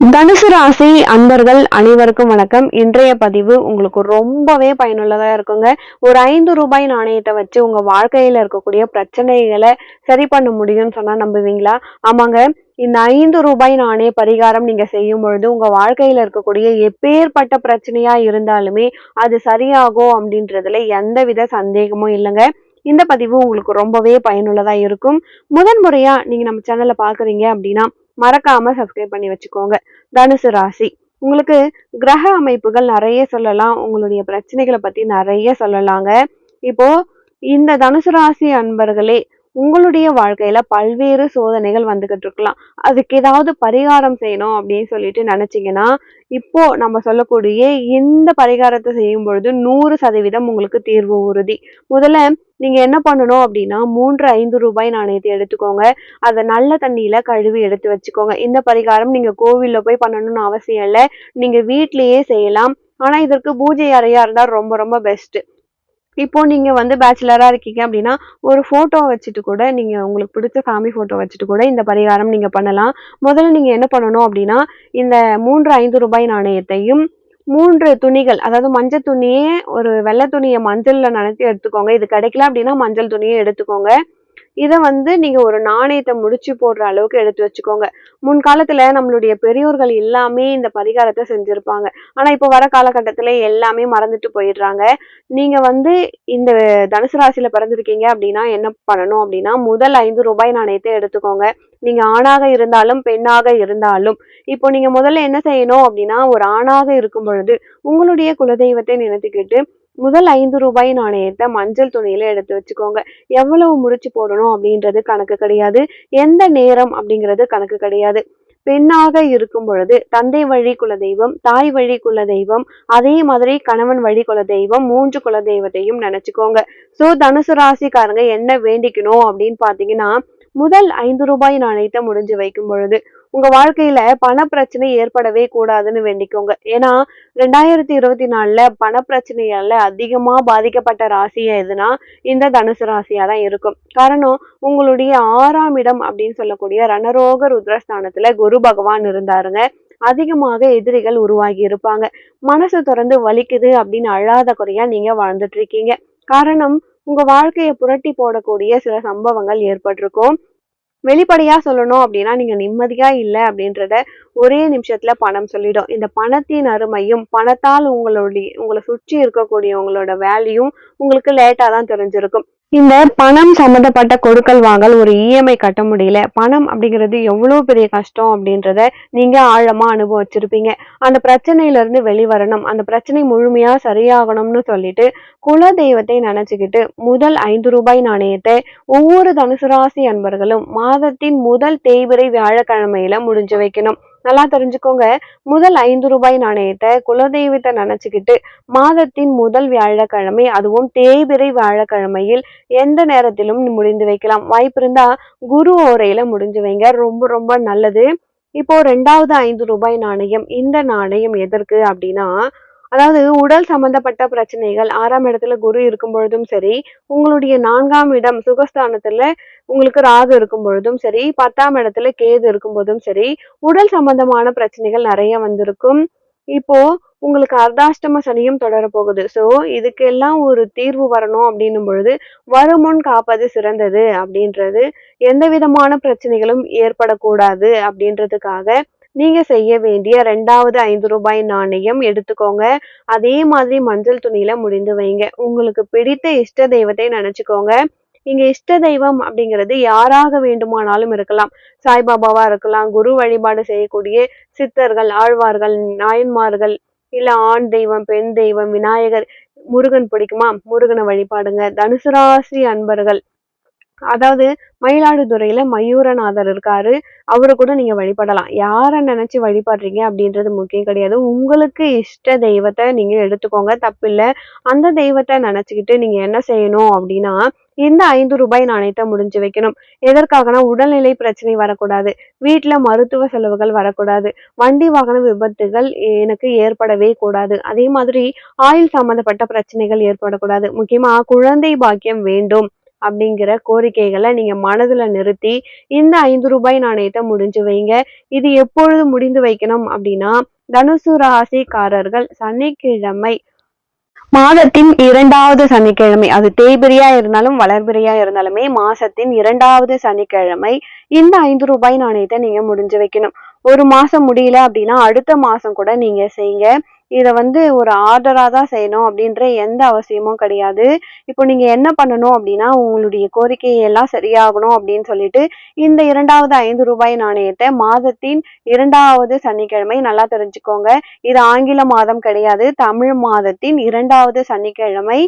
தனுசு ராசி அன்பர்கள் அனைவருக்கும் வணக்கம். இன்றைய பதிவு உங்களுக்கு ரொம்பவே பயனுள்ளதா இருக்குங்க. ஒரு ஐந்து ரூபாய் நாணயத்தை வச்சு உங்க வாழ்க்கையில இருக்கக்கூடிய பிரச்சனைகளை சரி பண்ண முடியும்னு சொன்னா நம்புவீங்களா? ஆமாங்க. இந்த ஐந்து ரூபாய் நாணய பரிகாரம் நீங்க செய்யும் பொழுது உங்க வாழ்க்கையில இருக்கக்கூடிய எப்பேற்பட்ட பிரச்சனையா இருந்தாலுமே அது சரியாகும் அப்படின்றதுல எந்தவித சந்தேகமும் இல்லைங்க. இந்த பதிவு உங்களுக்கு ரொம்பவே பயனுள்ளதா இருக்கும். முதன் முறையா நீங்க நம்ம சேனலை பாக்குறீங்க அப்படின்னா மறக்காம சப்ஸ்கிரைப் பண்ணி வச்சுக்கோங்க. தனுசு ராசி. உங்களுக்கு கிரக அமைப்புகள் நிறைய சொல்லலாம். உங்களுடைய பிரச்சனைகளை பத்தி நிறைய சொல்லலாங்க. இப்போ இந்த தனுசு ராசி அன்பர்களே உங்களுடைய வாழ்க்கையில பல்வேறு சோதனைகள் வந்துகிட்டு இருக்கலாம். அதுக்கு ஏதாவது பரிகாரம் செய்யணும் அப்படின்னு சொல்லிட்டு நினைச்சீங்கன்னா இப்போ நம்ம சொல்லக்கூடிய இந்த பரிகாரத்தை செய்யும் பொழுது நூறு சதவீதம் உங்களுக்கு தீர்வு உறுதி. முதல்ல நீங்க என்ன பண்ணணும் அப்படின்னா மூன்று ஐந்து ரூபாய் நாணயத்தை எடுத்துக்கோங்க. அதை நல்ல தண்ணியில கழுவி எடுத்து வச்சுக்கோங்க. இந்த பரிகாரம் நீங்க கோவில்ல போய் பண்ணணும்னு அவசியம் இல்லை. நீங்க வீட்லயே செய்யலாம். ஆனா இதற்கு பூஜை அறையா இருந்தால் ரொம்ப ரொம்ப பெஸ்ட் இப்போ நீங்க வந்து பேச்சுலரா இருக்கீங்க அப்படின்னா ஒரு போட்டோ வச்சுட்டு கூட நீங்க உங்களுக்கு பிடிச்ச ஃபேமிலி போட்டோ வச்சுட்டு கூட இந்த பரிகாரம் நீங்க பண்ணலாம். முதல்ல நீங்க என்ன பண்ணணும் அப்படின்னா இந்த மூன்று ஐந்து ரூபாய் நாணயத்தையும் மூன்று துணிகள் அதாவது மஞ்சள் துணியே ஒரு வெள்ளை துணியை மஞ்சள்ல நினைச்சு எடுத்துக்கோங்க. இது கிடைக்கல அப்படின்னா மஞ்சள் துணியை எடுத்துக்கோங்க. இதை வந்து நீங்க ஒரு நாணயத்தை முடிச்சு போடுற அளவுக்கு எடுத்து வச்சுக்கோங்க. முன்காலத்துல நம்மளுடைய பெரியோர்கள் எல்லாமே இந்த பரிகாரத்தை செஞ்சிருப்பாங்க. ஆனா இப்ப வர காலகட்டத்துல எல்லாமே மறந்துட்டு போயிடுறாங்க. நீங்க வந்து இந்த தனுசு ராசியில பிறந்திருக்கீங்க அப்படின்னா என்ன பண்ணணும் அப்படின்னா முதல் ஐந்து ரூபாய் நாணயத்தை எடுத்துக்கோங்க. நீங்க ஆணாக இருந்தாலும் பெண்ணாக இருந்தாலும். இப்போ நீங்க முதல்ல என்ன செய்யணும் அப்படின்னா ஒரு ஆணாக இருக்கும் பொழுது உங்களுடைய குலதெய்வத்தை நினைத்துக்கிட்டு முதல் ஐந்து ரூபாய் நாணயத்தை மஞ்சள் துணியில எடுத்து வச்சுக்கோங்க. எவ்வளவு முடிச்சு போடணும் அப்படின்றது கணக்கு கிடையாது. எந்த நேரம் அப்படிங்கிறது கணக்கு கிடையாது. பெண்ணாக இருக்கும் பொழுது தந்தை வழி குல தெய்வம் தாய் வழி குல தெய்வம் அதே மாதிரி கணவன் வழி குல தெய்வம் மூன்று குலதெய்வத்தையும் நினைச்சுக்கோங்க. சோ தனுசு ராசிக்காரங்க என்ன வேண்டிக்கணும் அப்படின்னு பாத்தீங்கன்னா முதல் ஐந்து ரூபாய் நாணயத்தை முடிஞ்சு வைக்கும் பொழுது உங்க வாழ்க்கையில பண பிரச்சனை ஏற்படவே கூடாதுன்னு வேண்டிக்கோங்க. ஏன்னா ரெண்டாயிரத்தி இருபத்தி நாலுல பண பிரச்சனையால அதிகமா பாதிக்கப்பட்ட ராசி எதுனா இந்த தனுசு ராசியா தான் இருக்கும். காரணம் உங்களுடைய ஆறாம் இடம் அப்படின்னு சொல்லக்கூடிய ரணரோக ருத்ரஸ்தானத்துல குரு பகவான் இருந்தாருங்க. அதிகமாக எதிரிகள் உருவாகி இருப்பாங்க. மனசு திறந்து வலிக்குது அப்படின்னு அழாத குறையா நீங்க வாழ்ந்துட்டு இருக்கீங்க. காரணம் உங்க வாழ்க்கையை புரட்டி போடக்கூடிய சில சம்பவங்கள் ஏற்பட்டிருக்கும். வெளிப்படையா சொல்லணும் அப்படின்னா நீங்க நிம்மதியா இல்லை அப்படின்றத ஒரே நிமிஷத்துல பணம் சொல்லிடும். இந்த பணத்தின் அருமையும் பணத்தால் உங்களுடைய உங்களை சுற்றி இருக்கக்கூடிய உங்களோட உங்களுக்கு லேட்டா தான் தெரிஞ்சிருக்கும். இந்த பணம் சம்மந்தப்பட்ட கொடுக்கல் வாங்கல் ஒரு இஎம்ஐ கட்ட முடியல. பணம் அப்படிங்கிறது எவ்வளோ பெரிய கஷ்டம் அப்படின்றத நீங்க ஆழமா அனுபவிச்சிருப்பீங்க. அந்த பிரச்சனையில இருந்து வெளிவரணும். அந்த பிரச்சனை முழுமையா சரியாகணும்னு சொல்லிட்டு குல தெய்வத்தை நினைச்சுக்கிட்டு முதல் ஐந்து ரூபாய் நாணயத்தை ஒவ்வொரு தனுசு ராசி அன்பர்களும் மாதத்தின் முதல் தேய்பிரை வியாழக்கிழமையில முடிஞ்சு வைக்கணும். நல்லா தெரிஞ்சுக்கோங்க. முதல் ஐந்து ரூபாய் நாணயத்தை குலதெய்வத்தை நினைச்சுக்கிட்டு மாதத்தின் முதல் வியாழக்கிழமை அதுவும் தேய்பிரை வியாழக்கிழமையில் எந்த நேரத்திலும் முடிந்து வைக்கலாம். வாய்ப்பு இருந்தா குரு ஓரையில முடிஞ்சு வைங்க. ரொம்ப ரொம்ப நல்லது. இப்போ ரெண்டாவது ஐந்து ரூபாய் நாணயம். இந்த நாணயம் எதற்கு அப்படின்னா அதாவது உடல் சம்பந்தப்பட்ட பிரச்சனைகள். ஆறாம் இடத்துல குரு இருக்கும் பொழுதும் சரி உங்களுடைய நான்காம் இடம் சுகஸ்தானத்துல உங்களுக்கு ராகு இருக்கும் பொழுதும் சரி பத்தாம் இடத்துல கேது இருக்கும் போதும் சரி உடல் சம்பந்தமான பிரச்சனைகள் நிறைய வந்திருக்கும். இப்போ உங்களுக்கு அர்த்தாஷ்டம சனியும் தொடர போகுது. ஸோ இதுக்கெல்லாம் ஒரு தீர்வு வரணும் அப்படின்னும் பொழுது வருமுன் காப்பது சிறந்தது அப்படின்றது. எந்த விதமான பிரச்சனைகளும் ஏற்படக்கூடாது அப்படின்றதுக்காக நீங்க செய்ய வேண்டிய ரெண்டாவது ஐந்து ரூபாய் நாணயம் எடுத்துக்கோங்க. அதே மாதிரி மஞ்சள் துணியில முடிந்து வைங்க. உங்களுக்கு பிடித்த இஷ்ட தெய்வத்தை நினைச்சுக்கோங்க. இங்க இஷ்ட தெய்வம் அப்படிங்கிறது யாராக வேண்டுமானாலும் இருக்கலாம். சாய்பாபாவா இருக்கலாம் குரு வழிபாடு செய்யக்கூடிய சித்தர்கள் ஆழ்வார்கள் நாயன்மார்கள் இல்ல ஆண் தெய்வம் பெண் தெய்வம் விநாயகர் முருகன் பிடிக்குமா? முருகனை வழிபாடுங்க. தனுசு ராசி அன்பர்கள் அதாவது மயிலாடுதுறையில மயூரநாதர் இருக்காரு. அவரை கூட நீங்க வழிபடலாம். யாரை நினைச்சு வழிபடுறீங்க அப்படின்றது முக்கியம் கிடையாது. உங்களுக்கு இஷ்ட தெய்வத்தை நீங்க எடுத்துக்கோங்க. தப்பில்லை. அந்த தெய்வத்தை நினைச்சுக்கிட்டு நீங்க என்ன செய்யணும் அப்படின்னா இந்த ஐந்து ரூபாய் நாணயத்தை முடிஞ்சு வைக்கணும். எதற்காகனா உடல்நிலை பிரச்சனை வரக்கூடாது. வீட்டுல மருத்துவ செலவுகள் வரக்கூடாது. வண்டி வாகன விபத்துகள் எனக்கு ஏற்படவே கூடாது. அதே மாதிரி ஆயுள் சம்பந்தப்பட்ட பிரச்சனைகள் ஏற்படக்கூடாது. முக்கியமா குழந்தை பாக்கியம் வேண்டும். அப்படிங்கிற கோரிக்கைகளை நீங்க மனதுல நிறுத்தி இந்த ஐந்து ரூபாய் நாணயத்தை முடிஞ்சு வைங்க. இது எப்பொழுது முடிந்து வைக்கணும் அப்படின்னா தனுசு ராசிக்காரர்கள் சனிக்கிழமை மாதத்தின் இரண்டாவது சனிக்கிழமை அது தேய்பிரியா இருந்தாலும் வளர்பிரியா இருந்தாலுமே மாசத்தின் இரண்டாவது சனிக்கிழமை இந்த ஐந்து ரூபாய் நாணயத்தை நீங்க முடிஞ்சு வைக்கணும். ஒரு மாசம் முடியல அப்படின்னா அடுத்த மாசம் கூட நீங்க செய்யுங்க இதை வந்து ஒரு ஆர்டராக தான் செய்யணும் அப்படின்ற எந்த அவசியமும் கிடையாது. இப்போ நீங்கள் என்ன பண்ணணும் அப்படின்னா உங்களுடைய கோரிக்கையெல்லாம் சரியாகணும் அப்படின்னு சொல்லிட்டு இந்த இரண்டாவது ஐந்து ரூபாய் நாணயத்தை மாதத்தின் இரண்டாவது சனிக்கிழமை நல்லா தெரிஞ்சுக்கோங்க. இது ஆங்கில மாதம் கிடையாது தமிழ் மாதத்தின் இரண்டாவது சனிக்கிழமை.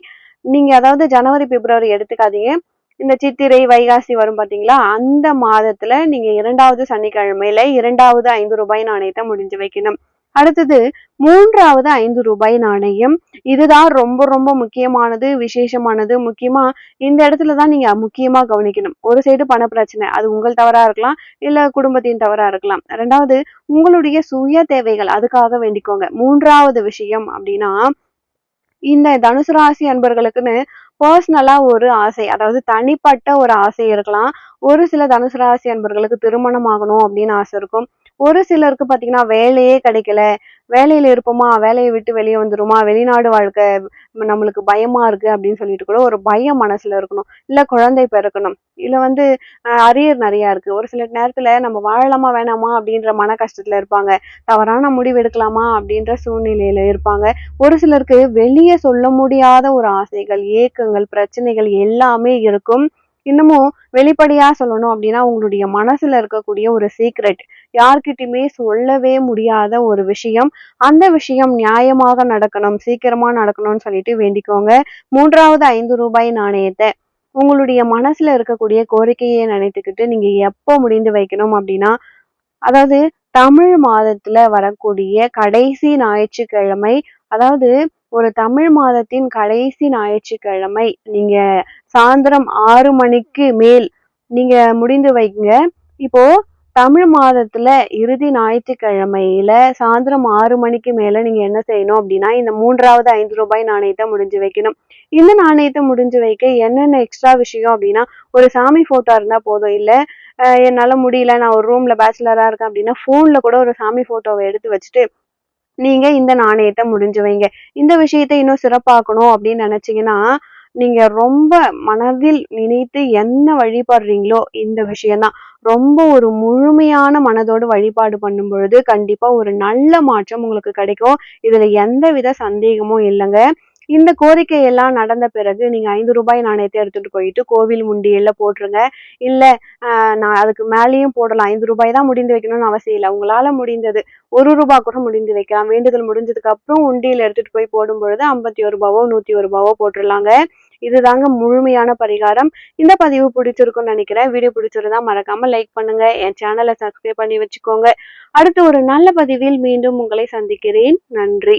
நீங்கள் அதாவது ஜனவரி பிப்ரவரி எடுத்துக்காதீங்க. இந்த சித்திரை வைகாசி வரும் பார்த்தீங்களா அந்த மாதத்துல நீங்க இரண்டாவது சனிக்கிழமையில இரண்டாவது ஐந்து ரூபாய் நாணயத்தை முடிஞ்சு வைக்கணும். அடுத்தது மூன்றாவது ஐந்து ரூபாய் நாணயம். இதுதான் ரொம்ப ரொம்ப முக்கியமானது விசேஷமானது. முக்கியமா இந்த இடத்துல தான் நீங்க முக்கியமா கவனிக்கணும். ஒரு சைடு பண பிரச்சனை அது உங்கள் தவறா இருக்கலாம் இல்ல குடும்பத்தின் தவறா இருக்கலாம். ரெண்டாவது உங்களுடைய சுய தேவைகள் அதுக்காக வேண்டிக்கோங்க. மூன்றாவது விஷயம் அப்படின்னா இந்த தனுசு ராசி அன்பர்களுக்குன்னு பர்சனலா ஒரு ஆசை அதாவது தனிப்பட்ட ஒரு ஆசை இருக்கலாம். ஒரு சில தனுசு ராசி அன்பர்களுக்கு திருமணம் ஆகணும் அப்படின்னு ஆசை இருக்கும். ஒரு சிலருக்கு பார்த்தீங்கன்னா வேலையே கிடைக்கல. வேலையில இருப்போமா? வேலையை விட்டு வெளியே வந்துருமா? வெளிநாடு வாழ்க்கை நம்மளுக்கு பயமா இருக்கு அப்படின்னு சொல்லிட்டு கூட ஒரு பயம் மனசுல இருக்கணும். இல்ல குழந்தை பிறக்கணும். இல்ல வந்து அரியர் நிறைய இருக்கு. ஒரு சில நேரத்துல நம்ம வாழலாமா வேணாமா அப்படின்ற மன கஷ்டத்துல இருப்பாங்க. தவறான முடிவு எடுக்கலாமா அப்படின்ற சூழ்நிலையில இருப்பாங்க. ஒரு சிலருக்கு வெளியே சொல்ல முடியாத ஒரு ஆசைகள் ஏக்கங்கள் பிரச்சனைகள் எல்லாமே இருக்கும். இன்னமும் வெளிப்படையா சொல்லணும் அப்படின்னா உங்களுடைய மனசுல இருக்கக்கூடிய ஒரு சீக்ரெட் யார்கிட்டயுமே சொல்லவே முடியாத ஒரு விஷயம். அந்த விஷயம் நியாயமாக நடக்கணும் சீக்கிரமா நடக்கணும்னு சொல்லிட்டு வேண்டிக்கோங்க. மூன்றாவது ஐந்து ரூபாய் நாணயத்தை உங்களுடைய மனசுல இருக்கக்கூடிய கோரிக்கையை நினைத்துக்கிட்டு நீங்க எப்போ முடிந்து வைக்கணும் அப்படின்னா அதாவது தமிழ் மாதத்துல வரக்கூடிய கடைசி ஞாயிற்றுக்கிழமை அதாவது ஒரு தமிழ் மாதத்தின் கடைசி ஞாயிற்றுக்கிழமை. நீங்க சாயந்தரம் ஆறு மணிக்கு மேல் நீங்க முடிந்து வைங்க. இப்போ தமிழ் மாதத்துல இறுதி ஞாயிற்றுக்கிழமையில சாயந்தரம் ஆறு மணிக்கு மேல நீங்க என்ன செய்யணும் அப்படின்னா இந்த மூன்றாவது ஐந்து ரூபாய் நாணயத்தை முடிஞ்சு வைக்கணும். இந்த நாணயத்தை முடிஞ்சு வைக்க என்னென்ன எக்ஸ்ட்ரா விஷயம் அப்படின்னா ஒரு சாமி போட்டோ இருந்தா போதும். இல்ல என்னால முடியல நான் ஒரு ரூம்ல பேச்சுலரா இருக்கேன் அப்படின்னா போன்ல கூட ஒரு சாமி போட்டோவை எடுத்து வச்சுட்டு நீங்க இந்த நாணயத்தை முடிஞ்சு வைங்க. இந்த விஷயத்தை இன்னும் சிறப்பாக்கணும் அப்படின்னு நினைச்சீங்கன்னா நீங்க ரொம்ப மனதில் நினைத்து என்ன வழிபடுறீங்களோ இந்த விஷயம்தான். ரொம்ப ஒரு முழுமையான மனதோடு வழிபாடு பண்ணும் பொழுது கண்டிப்பா ஒரு நல்ல மாற்றம் உங்களுக்கு கிடைக்கும். இதுல எந்த வித சந்தேகமும் இல்லைங்க. இந்த கோரிக்கை எல்லாம் நடந்த பிறகு நீங்க ஐந்து ரூபாய் நாணயத்தை எடுத்துட்டு போயிட்டு கோவில் முண்டியல்ல போட்டுருங்க. இல்ல நான் அதுக்கு மேலேயும் போடலாம். ஐந்து ரூபாய் தான் முடிந்து வைக்கணும்னு அவசியம் இல்லை. உங்களால முடிந்தது ஒரு ரூபாய் கூட முடிந்து வைக்கலாம். வேண்டுதல் முடிஞ்சதுக்கு அப்புறம் உண்டியில் எடுத்துட்டு போய் போடும் பொழுது ஐம்பத்தி ஒரு ரூபாவோ நூத்தி ஒரு ரூபாவோ போட்டுடலாங்க இதுதாங்க முழுமையான பரிகாரம். இந்த பதிவு பிடிச்சிருக்கும்னு நினைக்கிறேன். வீடியோ பிடிச்சிருந்தா மறக்காம லைக் பண்ணுங்க. என் சேனலை சப்ஸ்கிரைப் பண்ணி வச்சுக்கோங்க. அடுத்து ஒரு நல்ல பதிவில் மீண்டும் உங்களை சந்திக்கிறேன். நன்றி.